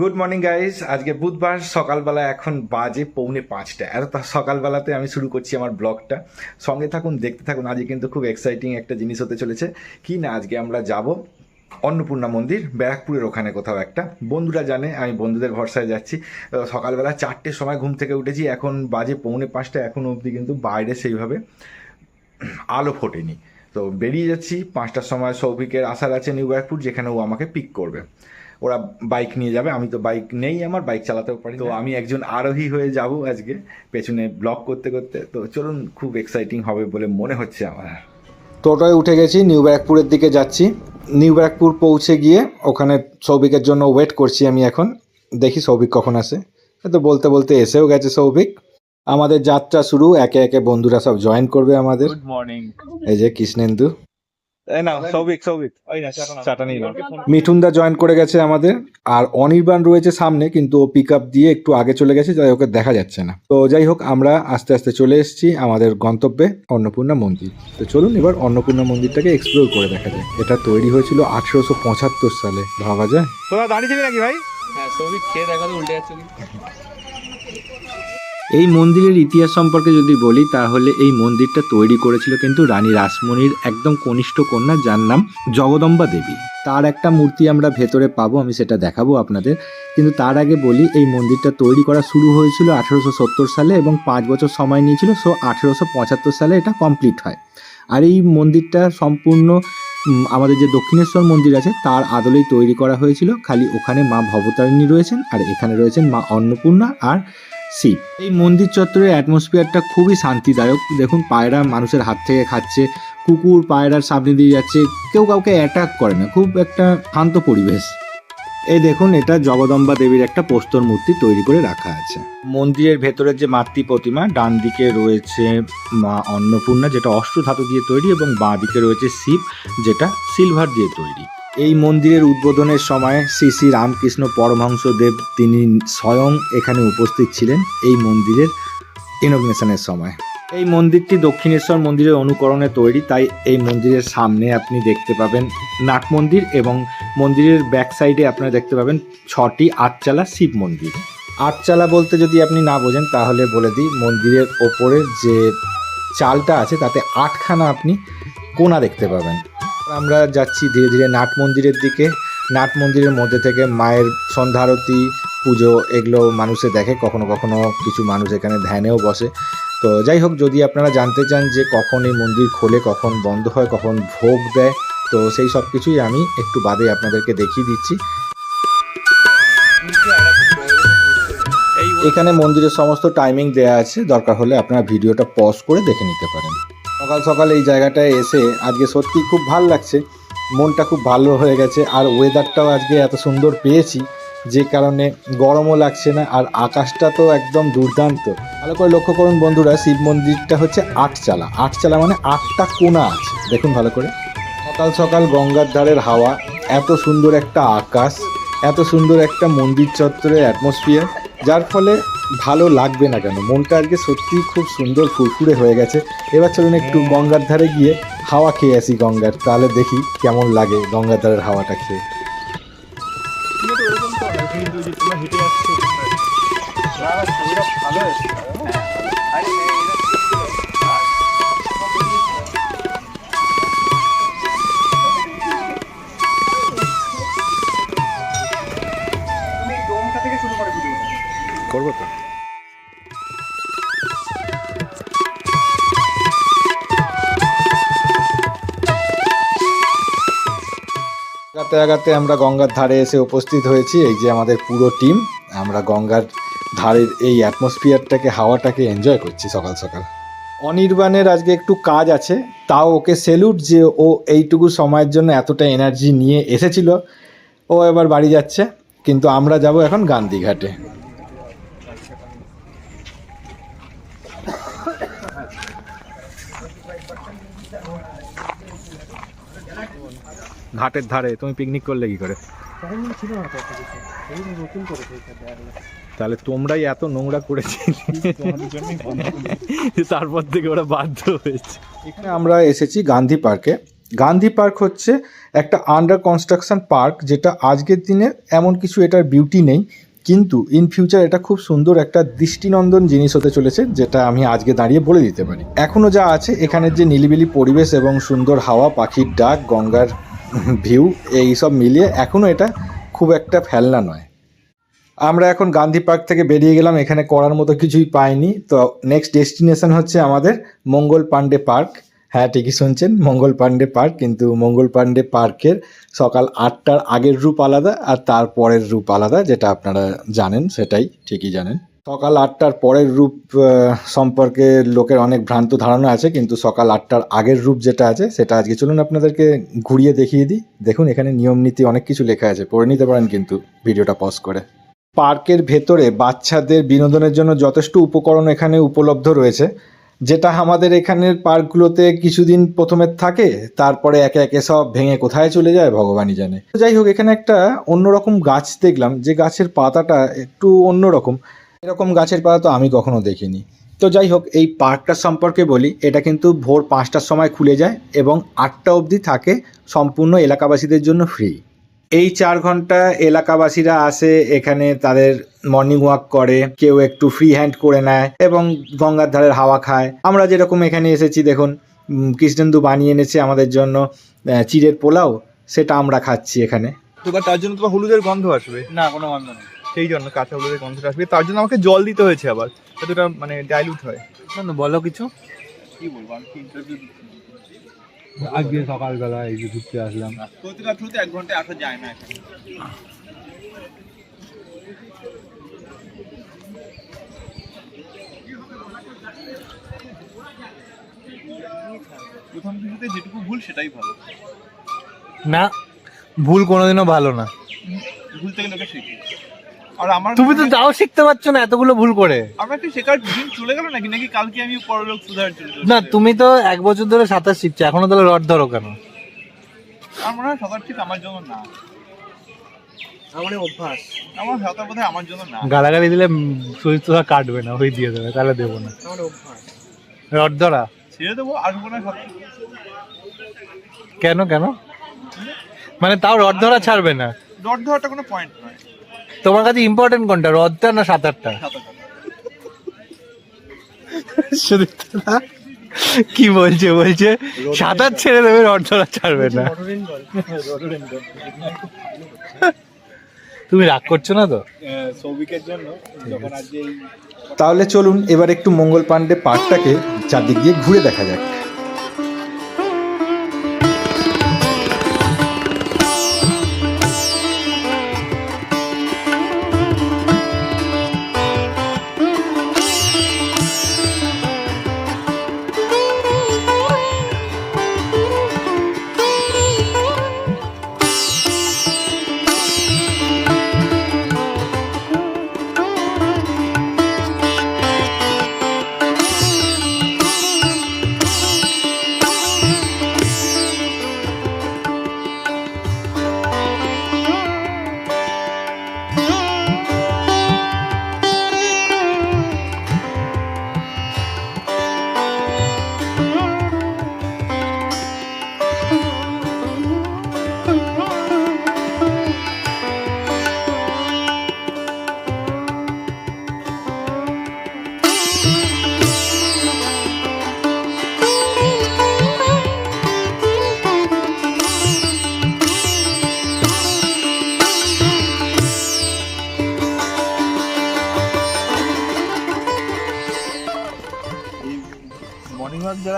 Good morning guys আজকে বুধবার, সকালবেলা এখন বাজে পৌনে পাঁচটা। এত সকালবেলাতে আমি শুরু করছি আমার ব্লগটা। সঙ্গে থাকুন, দেখতে থাকুন। আজকে কিন্তু খুব এক্সাইটিং একটা জিনিস হতে চলেছে। কি না, আজকে আমরা যাব অন্নপূর্ণা মন্দির, ব্যারাকপুরের ওখানে কোথাও একটা। বন্ধুরা জানে, আমি বন্ধুদের ভরসায় যাচ্ছি। সকালবেলা চারটের সময় ঘুম থেকে উঠেছি। এখন বাজে পৌনে পাঁচটা, এখন অবধি কিন্তু বাইরে সেইভাবে আলো ফোটেনি। তো বেরিয়ে যাচ্ছি, পাঁচটার সময় সৌভিকের আসার আছে নিউ ব্যারাকপুর, যেখানে ও আমাকে পিক করবে। ওরা বাইক নিয়ে যাবে আমি তো বাইক নেই আমার বাইক চালাতেও পারি তো আমি একজন আরোহী হয়ে যাব আজকে পেছনে ব্লগ করতে করতে। তো চলুন খুব এক্সাইটিং হবে বলে মনে হচ্ছে আমার। টোটোয় উঠে গেছি নিউ ব্যারাকপুরের দিকে যাচ্ছি। নিউ ব্যারাকপুর পৌঁছে গিয়ে ওখানে সৌভিকের জন্য ওয়েট করছি আমি এখন। দেখি সৌভিক কখন আসে। তো বলতে বলতে এসেও গেছে সৌভিক। আমাদের যাত্রা শুরু একে একে বন্ধুরা সব জয়েন করবে আমাদের। গুড মর্নিং এই যে কৃষ্ণেন্দু। মিঠুনদা জয়েন করে গেছে আমাদের আর অনির্বাণ রয়েছে সামনে কিন্তু ও পিক আপ দিয়ে একটু আগে চলে গেছে তাই ওকে দেখা যাচ্ছে না। তো যাই হোক আমরা আস্তে আস্তে চলে এসেছি আমাদের গন্তব্যে অন্নপূর্ণা মন্দির। তো চলুন এবার অন্নপূর্ণা মন্দিরটাকে এক্সপ্লোর করে দেখা যায় এটা তৈরি হয়েছিল আঠেরোশো পঁচাত্তর সালে ভাবা যায়? তোরা দাঁড়িয়ে নাকি ভাই? হ্যাঁ সৌভিক খেয়ে দেখা উল্টে যাচ্ছে কি? এই মন্দিরের ইতিহাস সম্পর্কে যদি বলি, তাহলে এই মন্দিরটা তৈরি করেছিল কিন্তু রানী রাসমণির একদম কনিষ্ঠ কন্যা, যার নাম জগদম্বা দেবী। তার একটা মূর্তি আমরা ভেতরে পাবো, আমি সেটা দেখাবো আপনাদের। কিন্তু তার আগে বলি, এই মন্দিরটা তৈরি করা শুরু হয়েছিল আঠেরোশো সত্তর সালে এবং পাঁচ বছর সময় নিয়েছিল, সো আঠেরোশো পঁচাত্তর সালে এটা কমপ্লিট হয়। আর এই মন্দিরটা সম্পূর্ণ আমাদের যে দক্ষিণেশ্বর মন্দির আছে, তার আদলেই তৈরি করা হয়েছিল। খালি ওখানে মা ভবতারিণী রয়েছেন, আর এখানে রয়েছেন মা অন্নপূর্ণা আর শিব এই মন্দির চত্বরের অ্যাটমসফিয়ারটা খুবই শান্তিদায়ক। দেখুন, পায়রা মানুষের হাত থেকে খাচ্ছে, কুকুর পায়রার সামনে দিয়ে যাচ্ছে, কেউ কাউকে অ্যাটাক করে না, খুব একটা শান্ত পরিবেশ। এই দেখুন, এটা জগদম্বা দেবীর একটা প্রস্তর মূর্তি তৈরি করে রাখা আছে। মন্দিরের ভেতরের যে মাতৃ প্রতিমা, ডান দিকে রয়েছে মা অন্নপূর্ণা, যেটা অষ্টধাতু দিয়ে তৈরি, এবং বাঁ দিকে রয়েছে শিব, যেটা সিলভার দিয়ে তৈরি। এই মন্দিরের উদ্বোধনের সময় শ্রী শ্রী রামকৃষ্ণ পরমহংসদেব তিনি স্বয়ং এখানে উপস্থিত ছিলেন এই মন্দিরের ইনোগ্রেশনের সময়। এই মন্দিরটি দক্ষিণেশ্বর মন্দিরের অনুকরণে তৈরি, তাই এই মন্দিরের সামনে আপনি দেখতে পাবেন নাট মন্দির এবং মন্দিরের ব্যাক সাইডে আপনারা দেখতে পাবেন ছটি আটচালা শিব মন্দির। আটচালা বলতে যদি আপনি না বোঝেন, তাহলে বলে দিই, মন্দিরের ওপরের যে চালটা আছে, তাতে আটখানা আপনি কোনা দেখতে পাবেন। আমরা যাচ্ছি ধীরে ধীরে নাট মন্দিরের দিকে। নাট মন্দিরের মধ্যে থেকে মায়ের সন্ধ্যারতি, পুজো এগুলো মানুষে দেখে, কখনো কখনো কিছু মানুষ এখানে ধ্যানেও বসে। তো যাই হোক, যদি আপনারা জানতে চান যে কখন এই মন্দির খোলে, কখন বন্ধ হয়, কখন ভোগ দেয়, তো সেই সব কিছুই আমি একটু বাদে আপনাদেরকে দেখিয়ে দিচ্ছি। এখানে মন্দিরের সমস্ত টাইমিং দেয়া আছে। দরকার হলে আপনারা ভিডিওটা পজ করে দেখে নিতে পারেন। সকাল সকাল এই জায়গাটায় এসে আজকে সত্যি খুব ভালো লাগছে। মনটা খুব ভালো হয়ে গেছে আর ওয়েদারটাও আজকে এত সুন্দর পেয়েছি যে কারণে গরমও লাগছে না আর আকাশটা তো একদম দুর্দান্ত। ভালো করে লক্ষ্য করুন বন্ধুরা, শিব মন্দিরটা হচ্ছে আটচালা। আটচালা মানে আটটা কোণা আছে। দেখুন ভালো করে। সকাল সকাল গঙ্গার ধারের হাওয়া, এত সুন্দর একটা আকাশ, এত সুন্দর একটা মন্দির চত্বরের অ্যাটমসফিয়ার যার ফলে ভালো লাগবে না কেন? মনটা আজকে সত্যিই খুব সুন্দর ফুরফুরে হয়ে গেছে। এবার চলুন একটু গঙ্গার ধারে গিয়ে হাওয়া খেয়ে আসি গঙ্গার। তাহলে দেখি কেমন লাগে গঙ্গার ধারের হাওয়াটা খেয়ে। করব তো। আগাতে আগাতে আমরা গঙ্গার ধারে এসে উপস্থিত হয়েছি, এই যে আমাদের পুরো টিম। আমরা গঙ্গার ধারের এই অ্যাটমসফিয়ারটাকে, হাওয়াটাকে এনজয় করছি সকাল সকাল। অনির্বাণের আজকে একটু কাজ আছে, তাও ওকে সেলুট যে ও এইটুকু সময়ের জন্য এতটা এনার্জি নিয়ে এসেছিল। ও এবার বাড়ি যাচ্ছে, কিন্তু আমরা যাব এখন গান্ধীঘাটে। ঘাটের ধারে, তুমি পিকনিক করলে কি করে? তাহলে তোমরাই এত নোংরা করেছিলে। তারপর থেকে ওরা বাধ্য হয়েছে। এখানে আমরা এসেছি গান্ধী পার্কে। গান্ধী পার্ক হচ্ছে একটা আন্ডার কনস্ট্রাকশন পার্ক যেটা আজকের দিনে এমন কিছু এটার বিউটি নেই। কিন্তু ইন ফিউচার এটা খুব সুন্দর একটা দৃষ্টিনন্দন জিনিস হতে চলেছে, যেটা আমি আজকে দাঁড়িয়ে বলে দিতে পারি। এখনও যা আছে, এখানের যে নিলিবিলি পরিবেশ এবং সুন্দর হাওয়া, পাখির ডাক, গঙ্গার ভিউ, এই সব মিলিয়ে এখনও এটা খুব একটা ফেলনা নয়। আমরা এখন গান্ধী পার্ক থেকে বেরিয়ে গেলাম, এখানে করার মতো কিছুই পাইনি। তো নেক্সট ডেস্টিনেশন হচ্ছে আমাদের মঙ্গল পাণ্ডে পার্ক। হ্যাঁ ঠিকই শুনছেন। মঙ্গল পাণ্ডে পার্ক, কিন্তু মঙ্গল পাণ্ডে পার্কের সকাল আটটার আগের রূপ আলাদা আর তারপরের রূপ আলাদা, যেটা আপনারা জানেন, সেটাই ঠিকই জানেন। সকাল আটটার পরের রূপ সম্পর্কে লোকের অনেক ভ্রান্ত ধারণা আছে, কিন্তু সকাল আটটার আগের রূপ যেটা আছে, সেটা আজকে চলুন আপনাদেরকে ঘুরিয়ে দেখিয়ে দিই। দেখুন, এখানে নিয়ম নীতি অনেক কিছু লেখা আছে, পড়ে নিতে পারেন কিন্তু ভিডিওটা পজ করে। পার্কের ভেতরে বাচ্চাদের বিনোদনের জন্য যথেষ্ট উপকরণ এখানে উপলব্ধ রয়েছে। যেটা আমাদের এখানের পার্কগুলোতে কিছুদিন প্রথমে থাকে, তারপরে একে একে সব ভেঙে কোথায় চলে যায় ভগবানই জানে। যাই হোক, এখানে একটা অন্যরকম গাছ দেখলাম, যে গাছের পাতাটা একটু অন্যরকম। এরকম গাছের পাতা তো আমি কখনো দেখিনি। তো যাই হোক, এই পার্কটা সম্পর্কে বলি, এটা কিন্তু ভোর পাঁচটার সময় খুলে যায় এবং আটটা অবধি থাকে, সম্পূর্ণ এলাকাবাসীদের জন্য ফ্রি এই চার ঘণ্টা এলাকাবাসীরা আসে এখানে তাদের মর্নিং ওয়াক করে কেউ একটু ফ্রি হ্যান্ড করে নেয় এবং গঙ্গার ধারের হাওয়া খায়। আমরা যেরকম এখানে এসেছি দেখুন কৃষ্ণেন্দু বানিয়ে এনেছে আমাদের জন্য চিড়ের পোলাও সেটা আমরা খাচ্ছি এখানে। তো তার জন্য তোমার হলুদের গন্ধ আসবে? না কোনো গন্ধ নেই। সেই জন্য কাঁচা হলুদের গন্ধটা আসবে। তার জন্য আমাকে জল দিতে হয়েছে আবার। এতটা মানে ডাইলুট হয়। বলো কিছু। কি বলব? আমি কি ইন্টারভিউ আজকে সকালবেলা এই যে ঘুরতে আসলাম। প্রতিটা থ্রুতে এক ঘন্টায় আসা যায় না এখানে। প্রথম কিছুতে যেটুকু ভুল সেটাই ভালো। না ভুল কোনোদিনও ভালো না। ভুল থেকে লোকে শেখে। আর আমার তুমি তো তাও শিখতে পারছ না এতগুলো ভুল করে। আমার কি শেখার দিন চলে গেল নাকি? নাকি কালকে আমি পরলোক সুধার চলে না তুমি তো এক বছর ধরে সাঁতার শিখছো এখনও তাহলে রড ধরো কেন? আমার মনে হয় সাঁতার ঠিক আমার জন্য না। আমার অভ্যাস। আমার সাঁতার বোধহয় আমার জন্য না। গালাগালি দিলে শরীর তোরা কাটবে না ওই দিয়ে দেবে তাহলে দেবো না। আমার অভ্যাস। রড ধরা। ছেড়ে দেবো আসব না সাঁতার কেন কেন? মানে তাও রড ধরা ছাড়বে না। রড ধরাটা কোনো পয়েন্ট নয়। তোমার কাছে ইম্পর্টেন্ট কোনটা? রডটা না সাঁতারটা? সাঁতার কি বলছে বলছে সাঁতার ছেড়ে দেবে ধরা ছাড়বে না। তুমি রাগ করছ না তো? সৌভিকের জন্য যখন আজকে এই তাহলে চলুন এবার একটু মঙ্গল পাণ্ডে পার্কটাকে চারদিক দিয়ে ঘুরে দেখা যাক।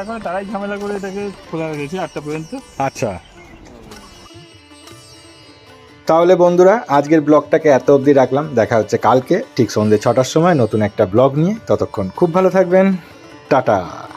তারাই ঝামেলা করে এটাকে খোলা রেখেছে আটটা পর্যন্ত। আচ্ছা। তাহলে বন্ধুরা, আজকের ব্লগটাকে এত অবধি রাখলাম। দেখা হচ্ছে কালকে, ঠিক সন্ধ্যে ছটার সময় নতুন একটা ব্লগ নিয়ে। ততক্ষণ খুব ভালো থাকবেন। টাটা।